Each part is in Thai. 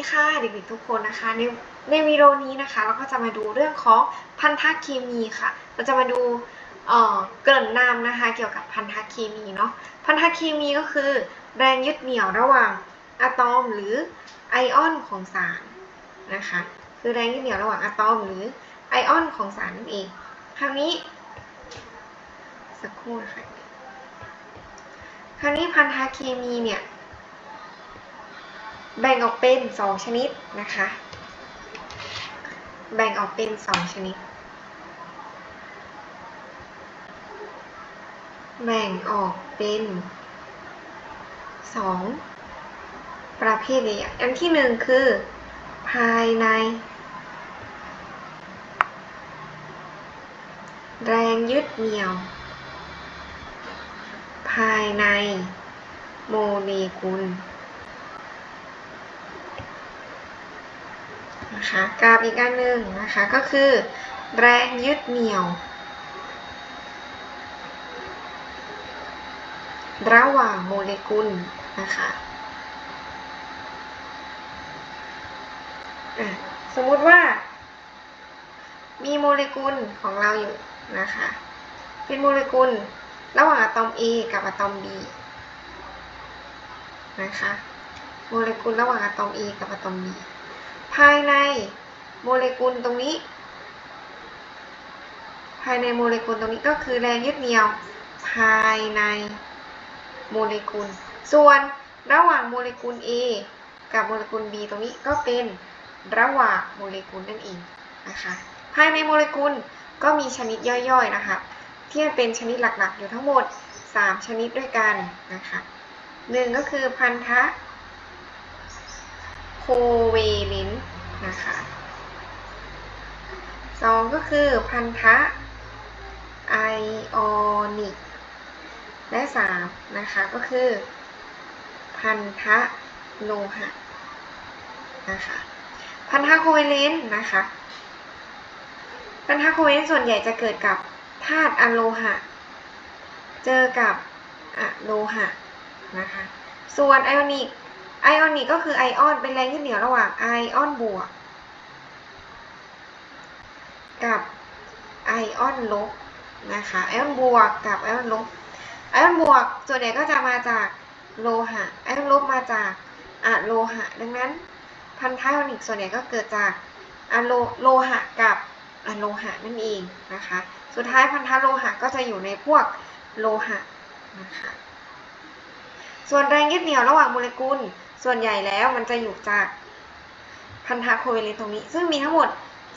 ดีค่ะเด็กๆทุกคนนะคะในในวิดีโอนี้นะคะเราก็จะมาดูเรื่องของพันธะเคมีค่ะ เราจะมาดูเอ่อเกริ่นนำนะคะ เกี่ยวกับพันธะเคมีเนาะพันธะเคมีก็คือ แรงยึดเหนี่ยวระหว่างอะตอมหรือไอออนของสารนะคะคือแรงยึดเหนี่ยวระหว่างอะตอมหรือไอออนของสารนั่นเองคราวนี้สักครู่นะคะคราวนี้พันธะเคมีเนี่ย แบ่งออกเป็น 2 ชนิดนะคะ แบ่งออกเป็น 2 ชนิด แบ่งออกเป็น 2 ประเภทใหญ่อันที่หนึ่งคือ ภายใน แรงยึดเหนี่ยว ภายในโมเลกุล นะคะกราฟอีกอันหนึ่งนะคะก็คือ แรงยึดเหนี่ยว ระหว่างโมเลกุลนะคะะสมมุติว่า มีโมเลกุลของเราอยู่นะคะเป็นโมเลกุลระหว่างอะตอม A กับอะตอม B นะคะโมเลกุลระหว่างอะตอม A กับอะตอม B ภายในโมเลกุลตรงนี้ ภายในโมเลกุลตรงนี้ก็คือแรงยึดเหนี่ยว ภายในโมเลกุล ส่วนระหว่างโมเลกุล A กับโมเลกุล B ตรงนี้ก็เป็นระหว่างโมเลกุลนั่นเองนะคะ ภายในโมเลกุลก็มีชนิดย่อยๆนะคะที่เป็นชนิดหลักๆ อยู่ทั้งหมด 3 ชนิดด้วยกันนะคะหนึ่งก็คือพันธะโคเวเลน นะคะสองก็คือพันธะไอออนิก และสามนะคะก็คือ พันธะโลหะนะคะพันธะโคเวเลนต์นะคะพันธะโคเวเลนต์ส่วนใหญ่จะเกิดกับธาตุอโลหะ เจอกับอะโลหะนะคะส่วนไอออนิกไอออนิกก็คือไอออนเป็นแรงยึดเหนี่ยวระหว่างไอออนบวก กับไอออนลบนะคะไอออนบวกกับไอออนลบไอออนบวกส่วนใหญ่ก็จะมาจากโลหะไอออนลบมาจากอะโลหะ ดังนั้นพันธะไอออนิกส่วนใหญ่ก็เกิดจากอะโลโลหะกับอะโลหะนั่นเองนะคะ สุดท้ายพันธะโลหะก็จะอยู่ในพวกโลหะนะคะส่วนแรงยึดเหนี่ยวระหว่างโมเลกุลส่วนใหญ่แล้วมันจะอยู่จากพันธะโคเวเลนต์ตรงนี้ ซึ่งมีทั้งหมด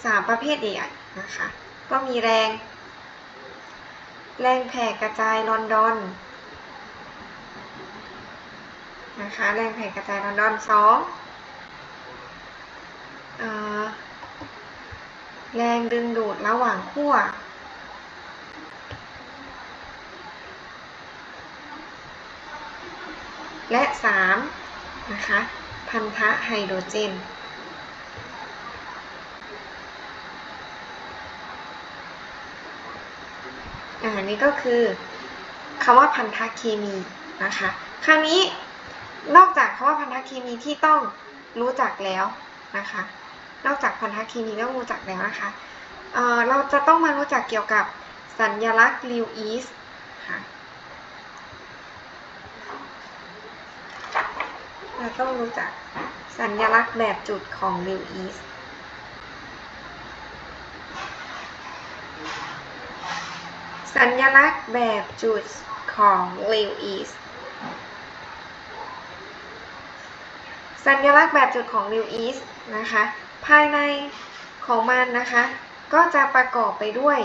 3 ประเภทใหญ่ๆนะคะ ก็มีแรง แรงแผ่กระจายลอนดอนนะคะแรงแผ่กระจายลอนดอนสองออแรงดึงดูดระหว่างขั้วและ 3 นะคะ พันธะไฮโดรเจน นี่ก็คือคำว่าพันธะเคมีนะคะคราวนี้นอกจากคำว่าพันธะเคมีที่ต้องรู้จักแล้วนะคะ นอกจากพันธะเคมีต้องรู้จักแล้วนะคะเเราจะต้องมารู้จักเกี่ยวกับสัญลักษณ์ลิวอีสค่ะเราต้องรู้จักสัญลักษณ์แบบจุดของลิวอีส สัญลักษณ์แบบจุดของลิวอีสสัญลักษณ์แบบจุดของลิวอีสนะคะ ภายในของมันนะคะ ก็จะประกอบไปด้วย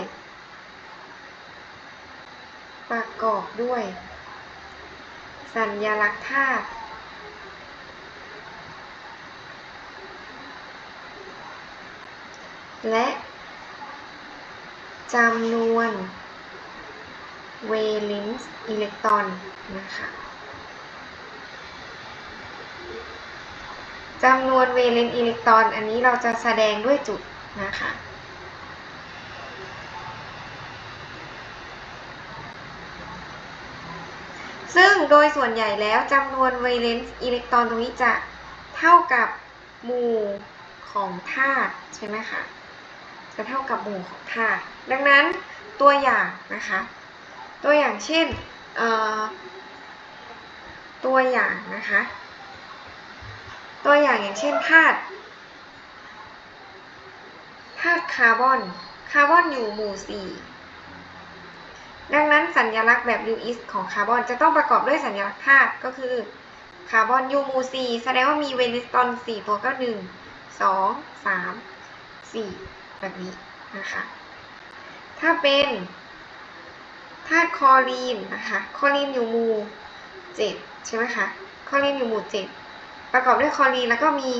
ประกอบด้วย สัญลักษณ์ธาตุและจำนวน เวเลนซ์อิเล็กตรอนนะคะจำนวนเวเลนซ์อิเล็กตรอนอันนี้เราจะแสดงด้วยจุดนะคะซึ่งโดยส่วนใหญ่แล้วจำนวนเวเลนซ์อิเล็กตรอนตรงนี้จะเท่ากับหมู่ของธาตุใช่ไหมคะจะเท่ากับหมู่ของธาตุดังนั้นตัวอย่างนะคะ ตัวอย่างเช่นตัวอย่างนะคะ ตัวอย่างอย่างเช่นธาตุธาตุคาร์บอน คาร์บอนอยู่หมู่ 4 ดังนั้นสัญลักษณ์แบบลิวอิสของคาร์บอนจะต้องประกอบด้วยสัญลักษณ์ธาตุก็คือคาร์บอนอยู่หมู่ 4 แสดงว่ามีเวลิสตอน 4 ตัวก็ 1 2 3 4 แบบนี้นะคะ ถ้าเป็น ธาตุคลอรีนนะคะคลอรีนอยู่หมู่7ใช่ไหมคะคลอรีนอยู่หมู่7ประกอบด้วยคลอรีนแล้วก็มี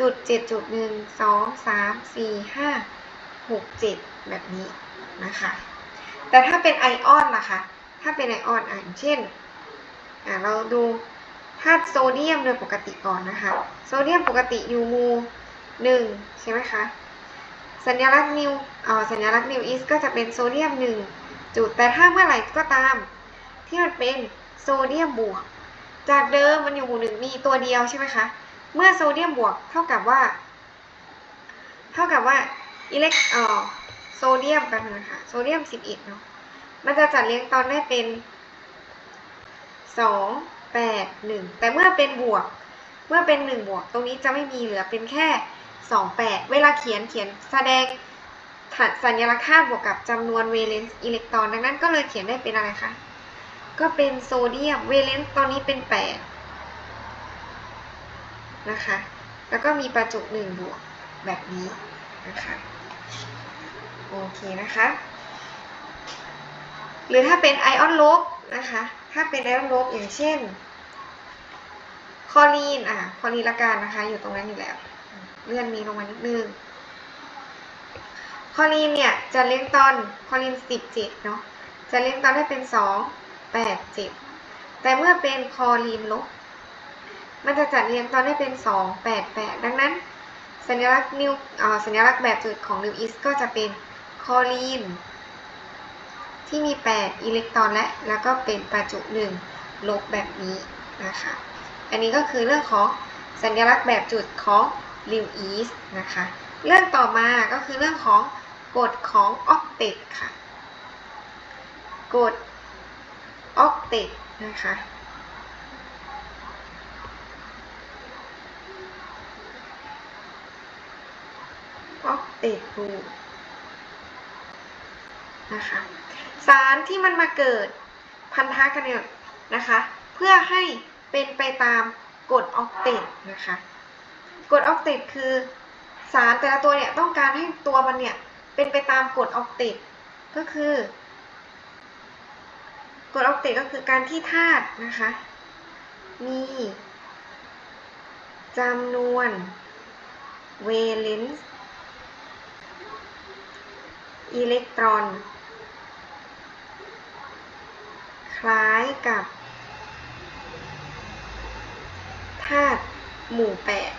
จุด7จุด1 2 3 4 5 6 7แบบนี้นะคะ แต่ถ้าเป็นไอออนล่ะคะ ถ้าเป็นไอออนอะอย่างเช่นอะเราดูธาตุโซเดียมโดยปกติก่อนนะคะ โซเดียมปกติอยู่หมู่หนึ่งใช่ไหมคะ สัญลักษณ์นิวอ่อสัญลักษณ์นิวอิสก็จะเป็นโซเดียมหนึ่ง จุด แต่ถ้าเมื่อไหร่ก็ตาม ที่มันเป็นโซเดียมบวก จากเดิมมันอยู่หมู่หนึ่งมีตัวเดียวใช่ไหมคะ เมื่อโซเดียมบวกเท่ากับว่า เท่ากับว่าอิเล็กเอ่อโซเดียมกันนะคะโซเดียม 11 เนาะมันจะจัดเรียงตอนได้เป็นสองแปดหนึ่งแต่เมื่อเป็นบวก เมื่อเป็นหนึ่งบวก ตรงนี้จะไม่มีเหลือเป็นแค่สองแปดเวลาเขียนเขียนแสดง สัญลักษณ์ธาบวกกับจำนวนเวเลนซ์อิเล็กตรอน ดังนั้นก็เลยเขียนได้เป็นอะไรคะ ก็เป็นโซเดียม เวเลนซ์ตอนนี้เป็นแปดนะคะ แล้วก็มีประจุหนึ่งบวกแบบนี้นะคะ โอเคนะคะ หรือถ้าเป็นไอออนลบนะคะ ถ้าเป็นไอออนลบอย่างเช่น คอลีน อะ คอลีนละกันนะคะ อยู่ตรงนั้นอยู่แล้ว เลื่อนนี้ลงมานิดนึง คอลีนเนี่ยจะเลี้ยงตอนคอลีน17เจ็ดเนาะจะเลี้ยงตอนได้เป็น2 8 7แปดเจ็ดแต่เมื่อเป็นคอลีนลบมันจะจัดเรียงตอนได้เป็น2 8 8ดังนั้น สัญลักษณ์นิวสัญลักษณ์แบบจุดของนิวอิสก็จะเป็นคอลีนที่มี 8 อิเล็กตรอนและ แล้วก็เป็นประจุ1ลบแบบนี้นะคะ อันนี้ก็คือเรื่องของสัญลักษณ์แบบจุดของลิวอีสนะคะ เรื่องต่อมาก็คือเรื่องของ กฎของออกเตตค่ะ กฎออกเตตนะคะ ออกเตตรูนะคะ สารที่มันมาเกิดพันธะกันเนี่ยนะคะ เพื่อให้เป็นไปตามกฎออกเตตนะคะ กฎออกเตตคือสารแต่ละตัวเนี่ยต้องการให้ตัวมันเนี่ย เป็นไปตามกฎออกเตตก็คือกฎออกเตตก็คือการที่ธาตุนะคะมีจำนวนเวเลนซ์อิเล็กตรอน คล้ายกับธาตุหมู่แปด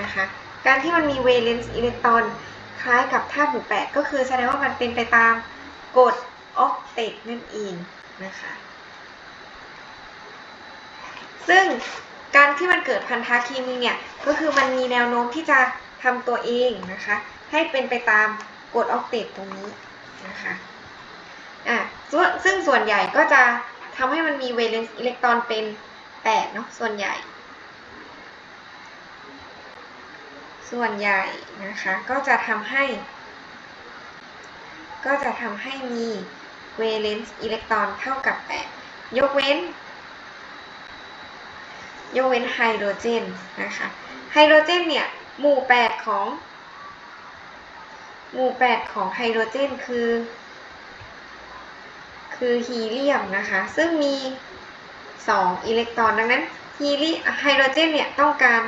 นะคะ การที่มันมีเวเลนซ์อิเล็กตรอน คล้ายกับธาตุหมู่แปดก็คือแสดงว่ามันเป็นไปตามกฎออกเตตนั่นเองนะคะซึ่งการที่มันเกิดพันธะเคมีเนี่ยก็คือมันมีแนวโน้มที่จะทำตัวเองนะคะให้เป็นไปตามกฎออกเตตตรงนี้นะคะอะซึ่งส่วนใหญ่ก็จะทำให้มันมีเวเลนซ์อิเล็กตรอนเป็น8เนาะส่วนใหญ่ ส่วนใหญ่นะคะก็จะทำให้ ก็จะทำให้มีเวเลนซ์อิเล็กตรอนเท่ากับ 8 ยกเว้น ยกเว้นไฮโดรเจนนะคะไฮโดรเจนเนี่ย หมู่ 8 ของ หมู่ 8 ของไฮโดรเจนคือ คือฮีเลียมนะคะ ซึ่งมี 2 อิเล็กตรอนดังนั้นฮีเลีไฮโดรเจนเนี่ย ต้องการ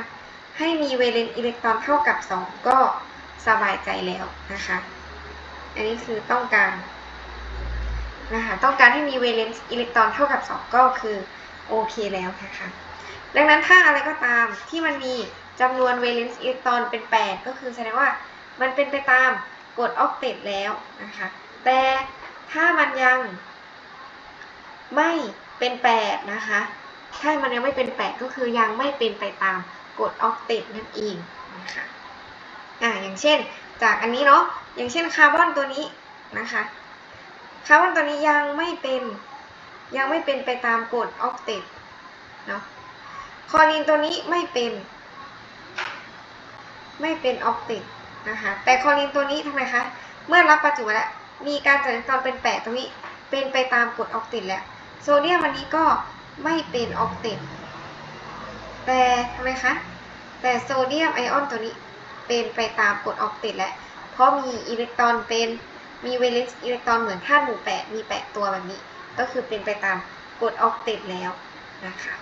ให้มีเวเลนอิเล็กตรอนเท่ากับ 2 ก็สบายใจแล้วนะคะ อันนี้คือต้องการนะคะต้องการให้มีเวเลนอิเล็กตรอนเท่ากับ 2 ก็คือโอเคแล้วนะคะดังนั้นถ้าอะไรก็ตามที่มันมีจำนวนเวเลนซ์อิเล็กตรอนเป็น 8 ก็คือแสดงว่ามันเป็นไปตามกฎออกเตตแล้วนะคะ แต่ถ้ามันยังไม่เป็น 8 นะคะ ถ้ามันยังไม่เป็น 8 ก็คือยังไม่เป็นไปตาม กดออกเตตนั่นเองนะคะอ่าอย่างเช่นจากอันนี้เนาะอย่างเช่นคาร์บอนตัวนี้นะคะคาร์บอนตัวนี้ยังไม่เป็นยังไม่เป็นไปตามกฎออกเตตเนาะคลอรีนตัวนี้ไม่เป็น ไม่เป็นออกเตตนะคะแต่คลอรีนตัวนี้ทำไมคะเมื่อรับประจุแล้วมีการจัดอิเล็กตรอนเป็นแปดตรงนี้เป็นไปตามกฎออกเตตแล้วโซเดียมอันนี้ก็ไม่เป็นออกเตต แต่ทำไมคะ แต่โซเดียมไอออนตัวนี้เป็นไปตามกฎออกเตตแล้วเพราะมีอิเล็กตรอนเป็น มีเวเลนซ์อิเล็กตรอนเหมือนธาตุหมู่แปดมีแปดตัวแบบนี้ ก็คือเป็นไปตามกฎออกเตตแล้วนะคะ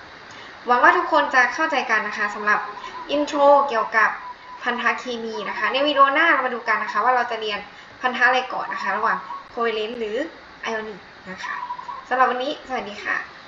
หวังว่าทุกคนจะเข้าใจกันนะคะสำหรับอินโทรเกี่ยวกับพันธะเคมีนะคะ ในวิดีโอหน้าเรามาดูกันนะคะ ว่าเราจะเรียนพันธะอะไรก่อนนะคะ ระหว่างโคเวเลนต์หรือไอออนิกนะคะสำหรับวันนี้ สวัสดีค่ะ